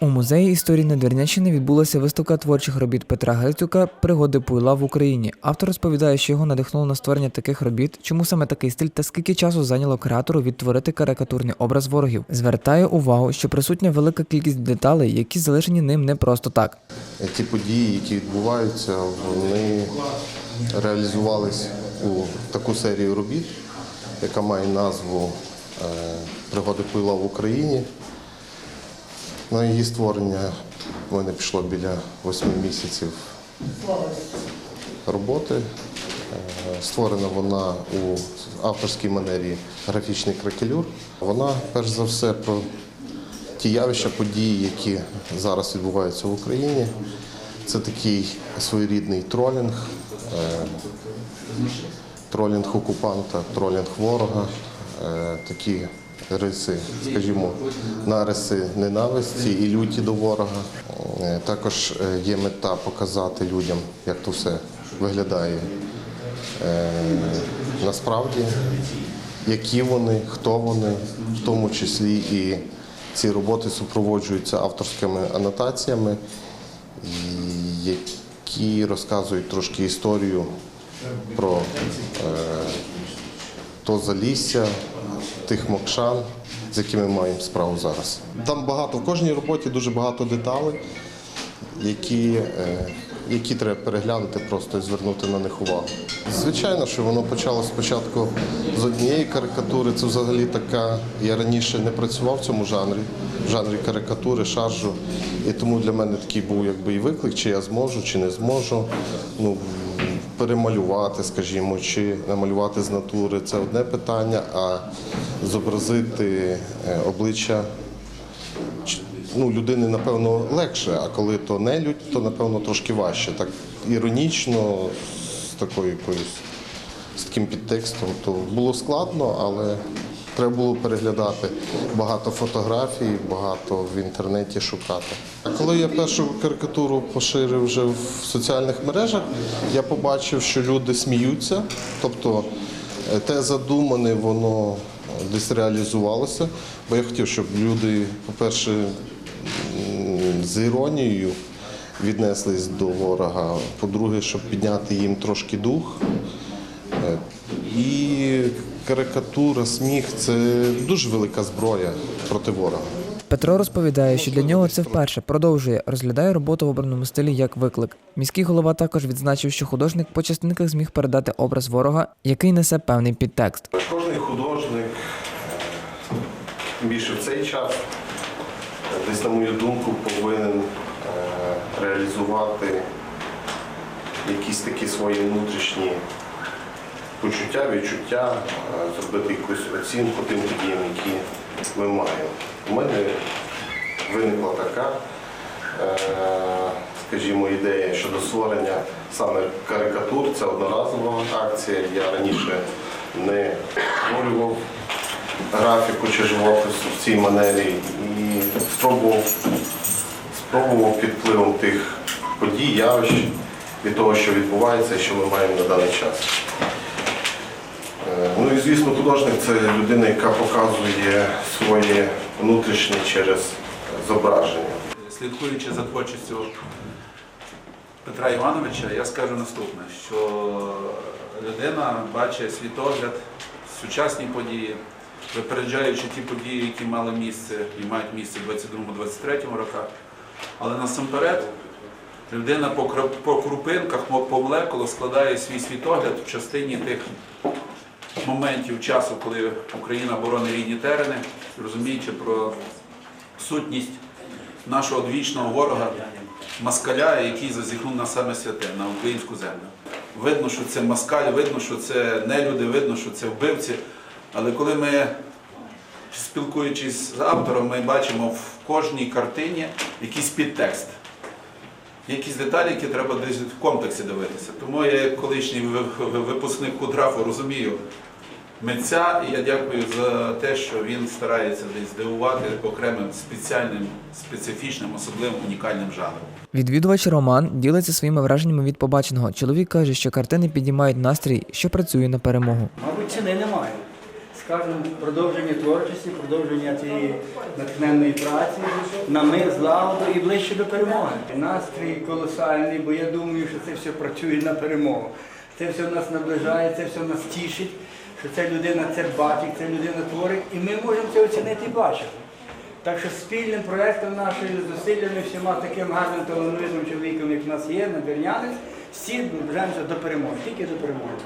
У музеї історії Надвірнянщини відбулася виставка творчих робіт Петра Грицюка Пригоди Пуйла в Україні. Автор розповідає, що його надихнуло на створення таких робіт, чому саме такий стиль та скільки часу зайняло креатору відтворити карикатурний образ ворогів. Звертає увагу, що присутня велика кількість деталей, які залишені ним не просто так. ті події, які відбуваються, вони реалізувались у таку серію робіт, яка має назву е, Пригоди пила в Україні. На її створення в мене пішло біля восьми місяців роботи. Е, Створена вона у авторській манері графічний кракелюр. Вона, перш за все, про ті явища, події, які зараз відбуваються в Україні. Це такий своєрідний тролінг, е, тролінг окупанта, тролінг ворога, е, такі риси, скажімо, нариси ненависті і люті до ворога. Е, Також е, є мета показати людям, як то все виглядає е, насправді, які вони, хто вони, в тому числі і ці роботи супроводжуються авторськими анотаціями, які розказують трошки історію про то залісся, тих мокшан, з якими маємо справу зараз. Там багато, в кожній роботі дуже багато деталей, які, е, які треба переглянути просто і звернути на них увагу. Звичайно, що воно почалося спочатку з однієї карикатури. Це взагалі така. Я раніше не працював в цьому жанрі, в жанрі карикатури, шаржу. І тому для мене такий був якби і виклик, чи я зможу, чи не зможу. Ну, перемалювати, скажімо, чи намалювати з натури це одне питання, а зобразити е, обличчя ну, людини, напевно, легше, а коли то не людь, то напевно трошки важче. Так іронічно, з такою якоюсь з таким підтекстом, то було складно, але треба було переглядати багато фотографій, багато в інтернеті шукати. А коли я першу карикатуру поширив вже в соціальних мережах, я побачив, що люди сміються, тобто е, те задумане, воно десь реалізувалося. Бо я хотів, щоб люди, по-перше, з іронією віднеслись до ворога. По-друге, щоб підняти їм трошки дух. Е, І карикатура, сміх це дуже велика зброя проти ворога. Петро розповідає, що для нього це вперше продовжує розглядає роботу в обраному стилі як виклик. Міський голова також відзначив, що художник по частинках зміг передати образ ворога, який несе певний підтекст. Кожний художник, більше в цей час, десь, на мою думку, повинен е, реалізувати якісь такі свої внутрішні почуття, відчуття, е, зробити якусь оцінку тим подіям, які ми маємо. У мене виникла така, е, скажімо, ідея щодо створення саме карикатур. Це одноразова акція. Я раніше не створював графіку чи живопис в цій манері і спробував, спробував під впливом тих подій, явищ від того, що відбувається і що ми маємо на даний час. Ну і звісно, художник це людина, яка показує своє внутрішнє через зображення. Слідкуючи за творчістю Петра Івановича, я скажу наступне, що людина бачить світогляд, сучасні події, випереджаючи ті події, які мали місце і мають місце в 22-23 роках. Але насамперед людина по крупинках, по молекулах складає свій світогляд в частині тих моментів часу, коли Україна боронить рідні терени, розуміючи про сутність нашого одвічного ворога москаля, який зазіхнув на саме святе, на українську землю. Видно, що це москаль, видно, що це нелюди, видно, що це вбивці. Але коли ми, спілкуючись з автором, ми бачимо в кожній картині якийсь підтекст. Якісь деталі, які треба десь в комплексі дивитися. Тому я, як колишній ви- ви- випускник Кудрафу, розумію митця, і я дякую за те, що він старається десь здивувати окремим спеціальним, специфічним, особливим унікальним жанром. Відвідувач Роман ділиться своїми враженнями від побаченого. Чоловік каже, що картини підіймають настрій, що працює на перемогу. Мабуть, ціни немає. скажімо, продовження творчості, продовження цієї натхненної праці на мир, злагоду і ближче до перемоги. Настрій колосальний, бо я думаю, що це все працює на перемогу. Це все нас наближає, це все нас тішить, що ця людина це бачить, ця людина творить, і ми можемо це оцінити і бачити. Так що спільним проєктом нашої зусиллями, всіма таким гарним талановитим чоловіком, як в нас є, на надвірнянець, всі наближаємося до перемоги, тільки до перемоги.